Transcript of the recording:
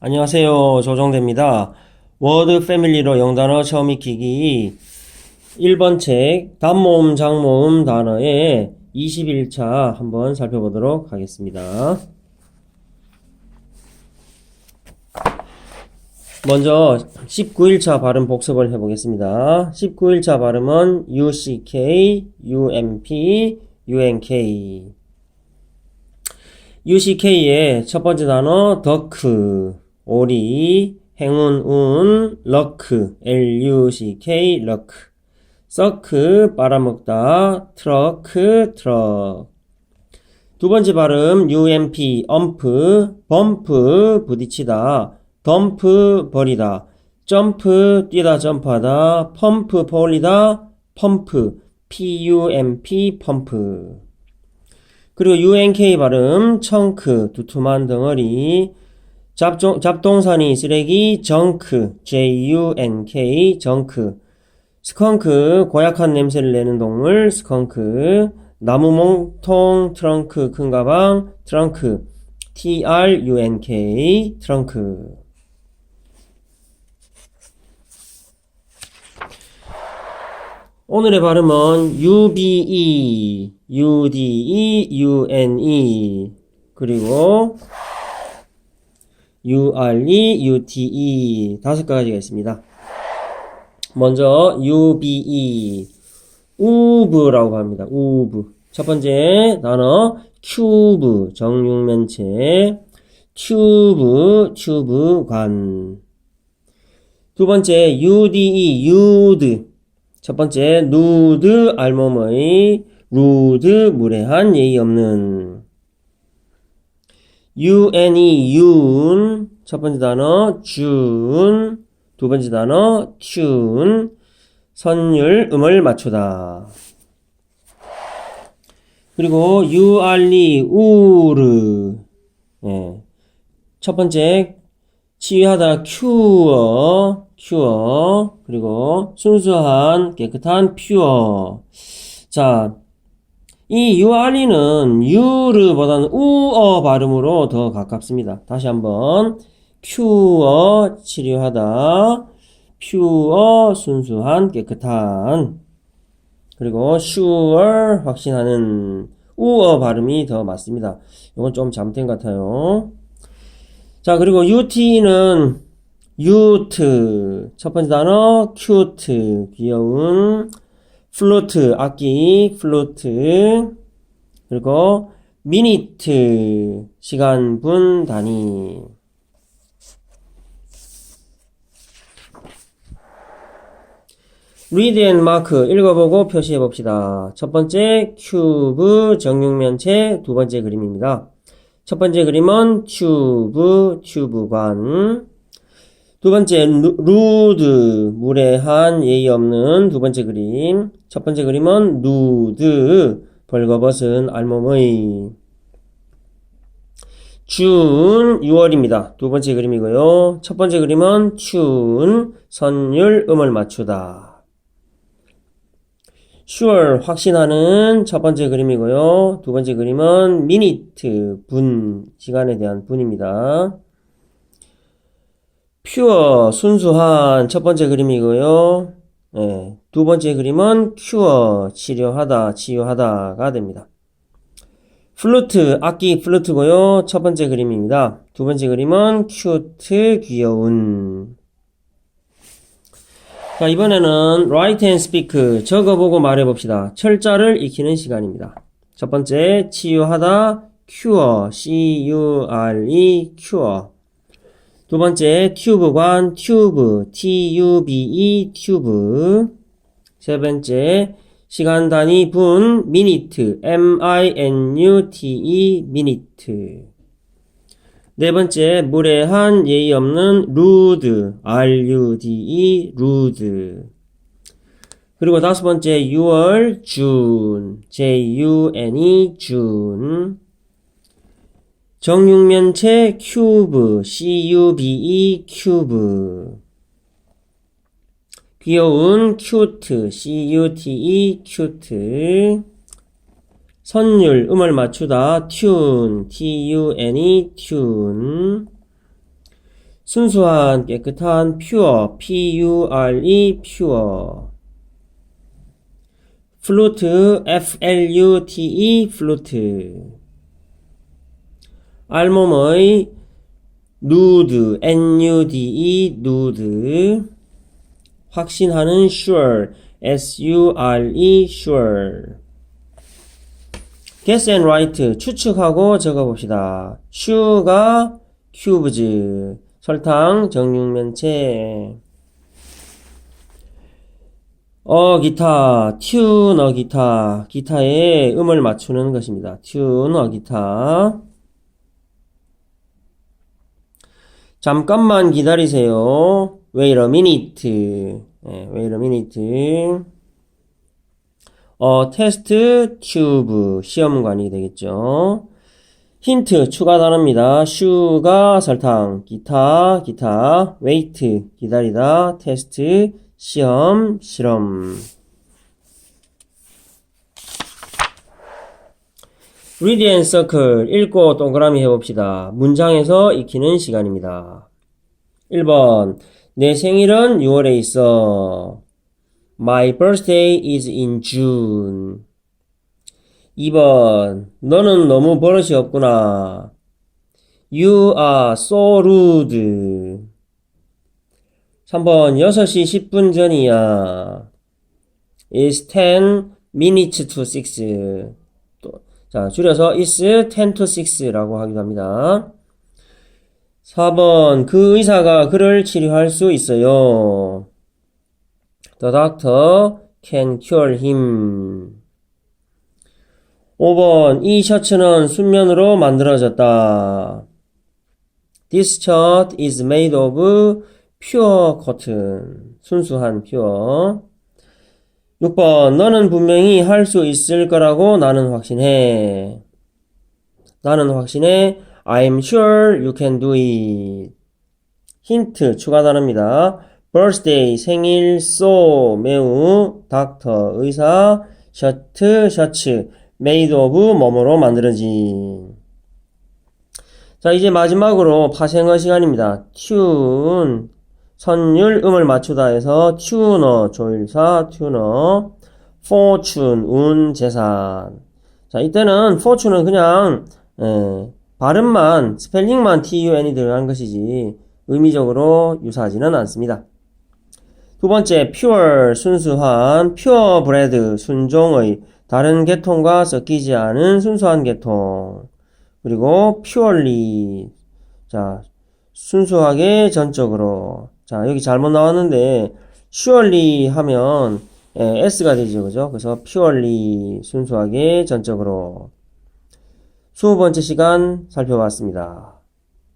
안녕하세요. 조정대입니다. 워드 패밀리로 영단어 처음 익히기 1번 책 단모음 장모음 단어의 21차 한번 살펴보도록 하겠습니다. 먼저 19일차 발음 복습을 해보겠습니다. 19일차 발음은 UCK, UMP, UNK UCK의 첫 번째 단어 덕크, 오리, 행운, 운, 럭크, L-U-C-K, 럭크. 서크, 빨아먹다, 트러크, 트럭. 두 번째 발음 UMP, 엄프, 범프, 부딪히다, 덤프, 버리다, 점프, 뛰다, 점프하다, 펌프, 벌리다, 펌프, P-U-M-P, 펌프. 그리고 UNK 발음, 청크, 두툼한 덩어리, 잡종, 잡동사니 쓰레기, 정크, J-U-N-K, 정크, 스컹크, 고약한 냄새를 내는 동물, 스컹크, 나무 몽통, 트렁크, 큰 가방, 트렁크, T-R-U-N-K, 트렁크. 오늘의 발음은 UBE, UDE, UNE, 그리고 URE, UTE 다섯 가지가 있습니다. 먼저 UBE, 우브라고 합니다. 우브. 첫 번째 단어 큐브, 정육면체, 튜브, 튜브관. 두 번째 UDE, 유드. 첫 번째, 누드, 알몸의, 루드, 무례한, 예의 없는. UNE, 윤. 첫 번째 단어, 준. 두 번째 단어, 튠. 선율, 음을 맞추다. 그리고 URE, 우르. 예. 첫 번째, 치유하다, 큐어, 큐어. 그리고 순수한, 깨끗한, 퓨어. 자, 이 URE는 유르보다는 우어 발음으로 더 가깝습니다. 다시 한번. 큐어, 치료하다. 퓨어, 순수한, 깨끗한. 그리고 sure, 확신하는. 우어 발음이 더 맞습니다. 이건 좀 잘못된 것 같아요. 자, 그리고 UT는 유트. 첫 번째 단어, 큐트. 귀여운. 플루트. 악기. 플루트. 그리고 미니트. 시간, 분, 단위. read and mark. 읽어보고 표시해 봅시다. 첫 번째, 큐브. 정육면체. 두 번째 그림입니다. 첫 번째 그림은 튜브, 튜브관. 두 번째, 루- 루드, 무례한, 예의 없는 두 번째 그림. 첫 번째 그림은 누드, 벌거벗은 알몸의. 준, 6월입니다. 두 번째 그림이고요. 첫 번째 그림은 튠, 선율, 음을 맞추다. sure, 확신하는 첫 번째 그림이고요. 두 번째 그림은 minute, 분, 시간에 대한 분입니다. Pure, 순수한 첫 번째 그림이고요. 예, 두 번째 그림은 cure, 치료하다, 치유하다가 됩니다. 플루트, 악기 플루트고요. 첫 번째 그림입니다. 두 번째 그림은 cute, 귀여운. 자, 이번에는 write and speak, 적어보고 말해봅시다. 철자를 익히는 시간입니다. 첫 번째, 치유하다, cure, c-u-r-e, cure. 두 번째, 튜브관, 튜브, t-u-b-e, 튜브. 세 번째, 시간 단위 분, minute, m-i-n-u-t-e, minute. 네 번째, 무례한, 예의 없는, rude, r-u-d-e, rude. 그리고 다섯 번째, 6월, June, j-u-n-e, June. 정육면체, cube, c-u-b-e, cube. 귀여운, cute, c-u-t-e, cute. 선율, 음을 맞추다, tune, t-u-n-e, tune. 순수한, 깨끗한, pure, p-u-r-e, pure. flute, f-l-u-t-e, flute. 알몸의 nude, n-u-d-e, nude. 확신하는 sure, s-u-r-e, sure. guess and write, 추측하고 적어봅시다. sugar, cubes, 설탕, 정육면체. 어, 기타, 어, 기타, 기타에 음을 맞추는 것입니다. 어, 기타. 잠깐만 기다리세요. Wait a minute. 네, wait a minute. 어, 테스트 튜브 시험관이 되겠죠. 힌트 추가 단어입니다. 슈가 설탕, 기타, 기타, 웨이트 기다리다, 테스트 시험, 실험. Read and circle 읽고 동그라미 해봅시다. 문장에서 익히는 시간입니다. 1번 내 생일은 6월에 있어. My birthday is in June. 2번 너는 너무 버릇이 없구나. You are so rude. 3번 6시 10분 전이야. It's 10 minutes to 6. 또, 자, 줄여서 It's 10 to 6라고 하기도 합니다. 4번 그 의사가 그를 치료할 수 있어요. The doctor can cure him. 5번 이 셔츠는 순면으로 만들어졌다. This shirt is made of pure cotton. 순수한 pure. 6번 너는 분명히 할 수 있을 거라고 나는 확신해. 나는 확신해. I'm sure you can do it. 힌트 추가 단어입니다. birthday 생일 so 매우 닥터 의사 셔츠 셔츠 made of 뭐뭐로 만들어진 자 이제 마지막으로 파생어 시간입니다. tune 선율 음을 맞추다 해서 tuner 조일사 tuner fortune 운 재산 자 이때는 fortune은 그냥 예, 발음만 스펠링만 tun이 들어간 것이지 의미적으로 유사하지는 않습니다. 두 번째, pure, 순수한, pure bread, 순종의, 다른 계통과 섞이지 않은 순수한 계통. 그리고 purely, 자, 순수하게 전적으로. 자, 여기 잘못 나왔는데, surely 하면 예, s가 되죠, 그죠? 그래서 purely, 순수하게 전적으로. 20번째 시간 살펴봤습니다.